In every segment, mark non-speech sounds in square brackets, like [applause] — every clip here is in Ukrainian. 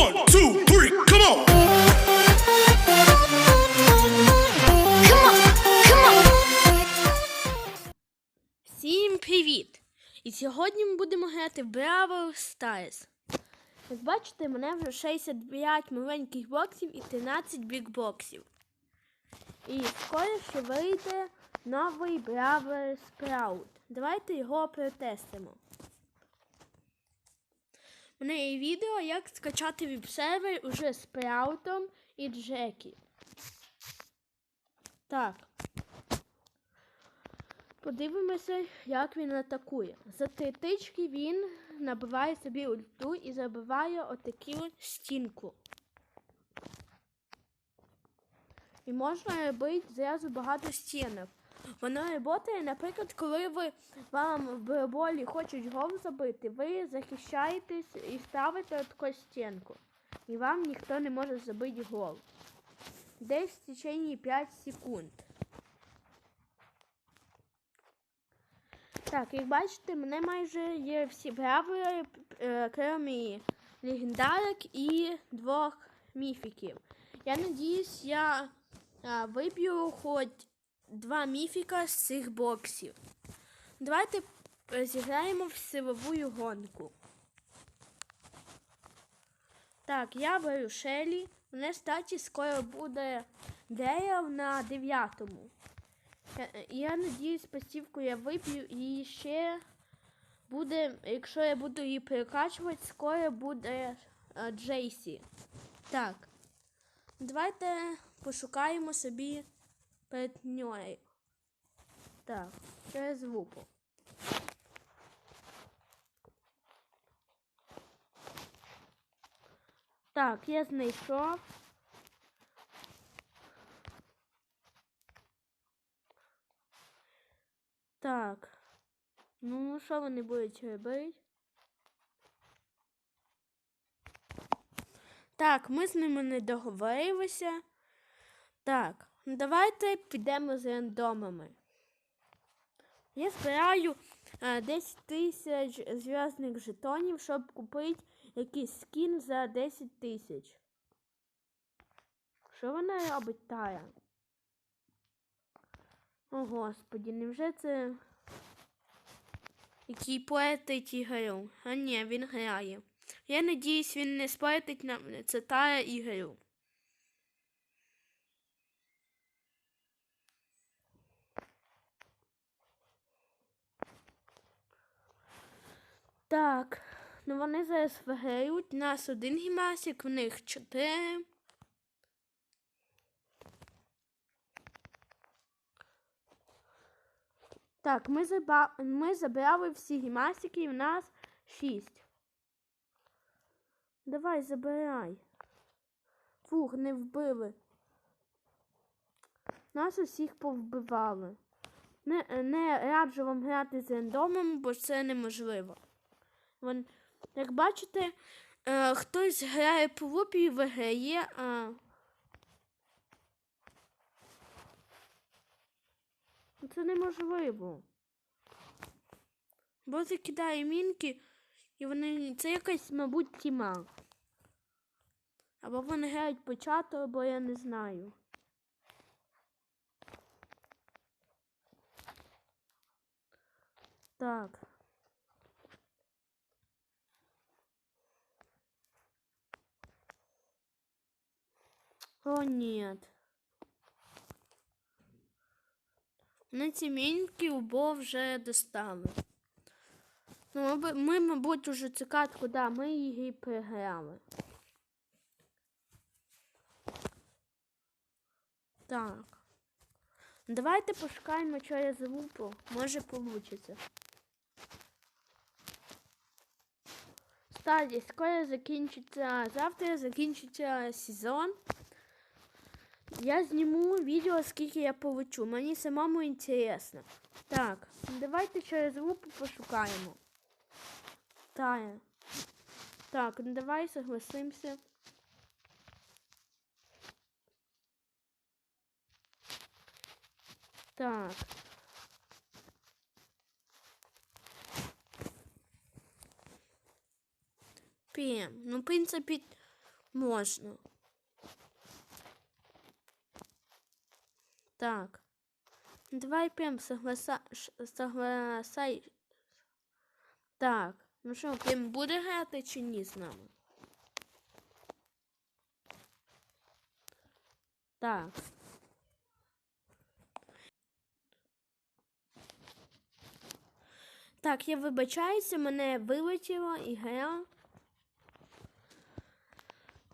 One, two, three, come. Всім привіт! І сьогодні ми будемо грати в Brawl Stars. Як бачите, мене вже 65 маленьких боксів і 13 бікбоксів. І скоро ще вийде новий Brawl Sprout. Давайте його протестимо. Мене є відео, як скачати веб-сервер уже з Спраутом і Джекі. Так. Подивимося, як він атакує. За три тички він набиває собі ульту і забиває отаку стінку. І можна робити зразу багато стінок. Воно працює, наприклад, коли ви вам в бейсболі хочуть гол забити, ви захищаєтесь і ставите таку стінку. І вам ніхто не може забити гол. Десь в течение 5 секунд. Так, як бачите, мене майже є всі бравери, е, крім легендарок і двох міфіків. Я надіюсь, я виб'ю хоч два міфіка з цих боксів. Давайте е, зіграємо в силову гонку. Так, я беру Шелі. У мене, кстати, скоро буде Дейл на дев'ятому. Я, я надіюсь, пасівку я вип'ю і ще буде, якщо я буду її перекачувати, скоро буде е, Джейсі. Так. Давайте пошукаємо собі партнерів. Так, через лупу. Так, я знайшов. Так. Ну, що вони будуть робити? Так, ми з ними не договорилися. Так, ну давайте підемо з рандомами. Я збираю а, 10 тисяч зв'язних жетонів, щоб купити якийсь скін за 10 тисяч. Що вона робить Тая? О, господі, невже це. Який поетить ігру? А ні, він грає. Я надіюсь, він не споетить нам це Тая ігру. Так, ну вони зараз виграють. У нас один гімасик, в них чотири. Так, ми, заба... ми забрали всі гімасики, і в нас шість. Давай, забирай. Фух, не вбили. Нас усіх повбивали. Не, не раджу вам грати з рандомом, бо це неможливо. Вон, як бачите, е, хтось грає по лупі і виграє, а. Ну, Це неможливо. Бо закидає мінки, і вони. Це якась, мабуть, тіма. Або вони грають початку, або я не знаю. Так. О, нет. На ці мінки убо вже достали. Ну, ми, мабуть, уже цю катку, да, ми її переграли. Так. Давайте пошукаємо через лупу. Може получиться. Кстати, скоро закінчиться, завтра закінчиться сезон. Я зніму відео, скільки я получу. Мені самому інтересно. Так, давайте через лупу пошукаємо. Тая. Так, ну давай согласимся. Так. П'ємо. Ну, в принципі, Можна. Так. Давай прям согласа... согласай. Так. Ну що, прям буде грати чи ні з нами? Так. Так, я вибачаюся, мене вилетіла ігра. Ну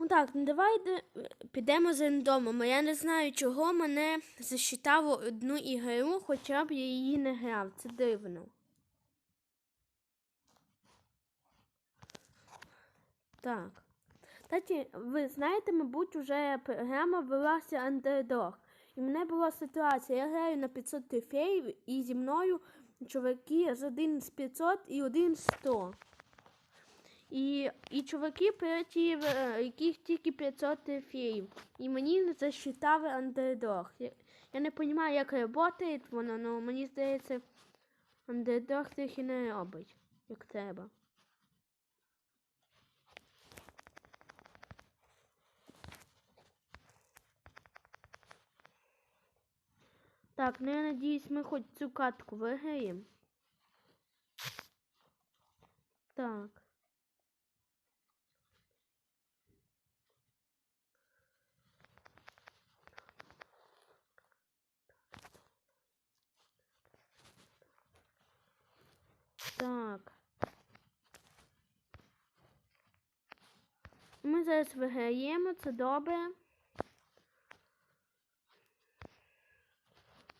так, ну давай де- підемо з рандомом. Я не знаю, чого мене засчитало одну ігру, хоча б я її не грав. Це дивно. Так. Кстати, ви знаєте, мабуть, уже програма велася Underdog. І в мене була ситуація. Я граю на 500 трофеїв, і зі мною чуваки з один з 500 і один з 100. І, і чуваки проти е, яких тільки 500 трофеїв. І мені не засчитали андердог. Я, я не розумію, як працює воно, але мені здається, андердог трохи не робить, як треба. Так, ну я надіюсь, ми хоч цю катку виграємо. Так. Так. Ми зараз виграємо, це добре.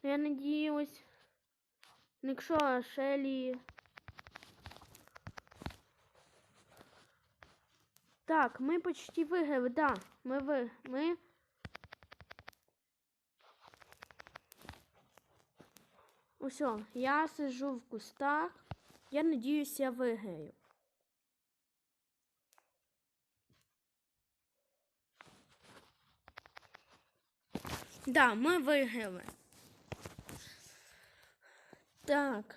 Я надіюсь, якщо Шелі. Так, ми почти виграли, да. Ми ви. Ми. Усьо, я сижу в кустах. Я надіюсь, я виграю. Да, ми виграли. Так.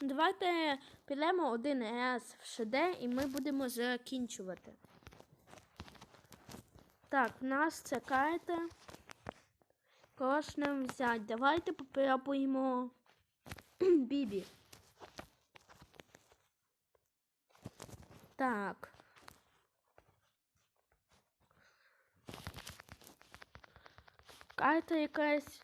Давайте підемо один раз в ШД і ми будемо закінчувати. Так, в нас це карта. Нам взяти? Давайте попробуємо [clears throat] Бібі. Так. Карта якась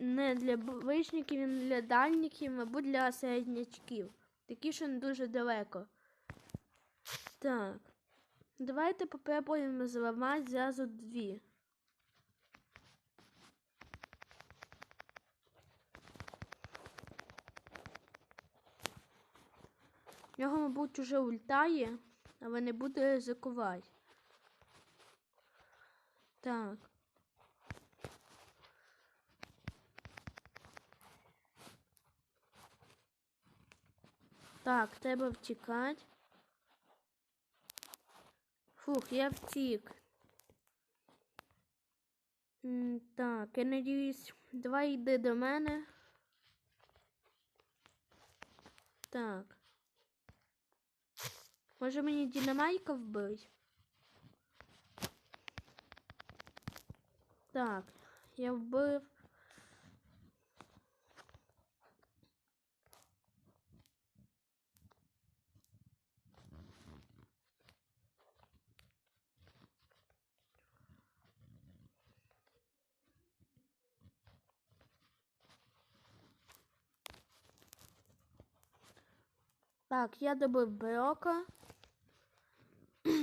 не для ближників, не для дальників, мабуть, для середнячків. Такі, що не дуже далеко. Так. Давайте попробуємо зламати зразу дві. В нього, мабуть, уже ультає, але не буде ризикувати. Так. Так, треба втікати. Фух, я втік. Так, я надіюсь, давай йди до мене. Так. Може мені динамайка вбить? Так, я вбив. Так, я добив Брока. [clears throat]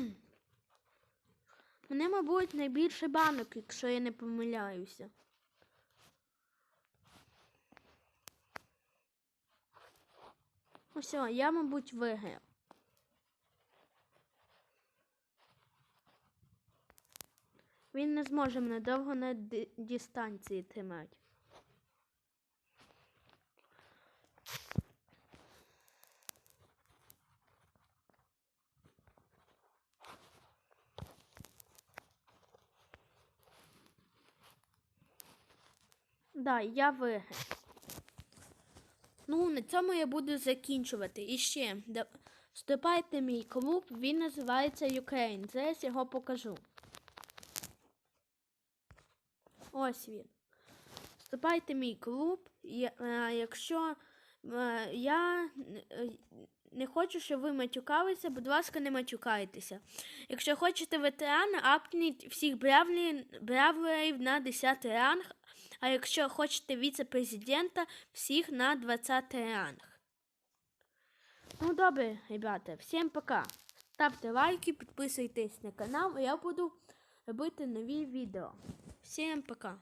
Мене, мабуть, найбільше банок, якщо я не помиляюся. Все, я, мабуть, виграв. Він не зможе мене довго на дистанції тримати. Да, я виграв. Ну, на цьому я буду закінчувати. І ще, Вступайте в мій клуб, він називається Ukraine. Зараз його покажу. Ось він. Вступайте в мій клуб. Е, якщо е, я е, не хочу, щоб ви матюкалися, будь ласка, не матюкайтеся. Якщо хочете ветерана, апніть всіх бравлерів на 10 ранг. А якщо хочете віце-президента, всіх на 20 ранг. Ну добре, ребята, всім пока. Ставте лайки, підписуйтесь на канал, я буду робити нові відео. Всім пока.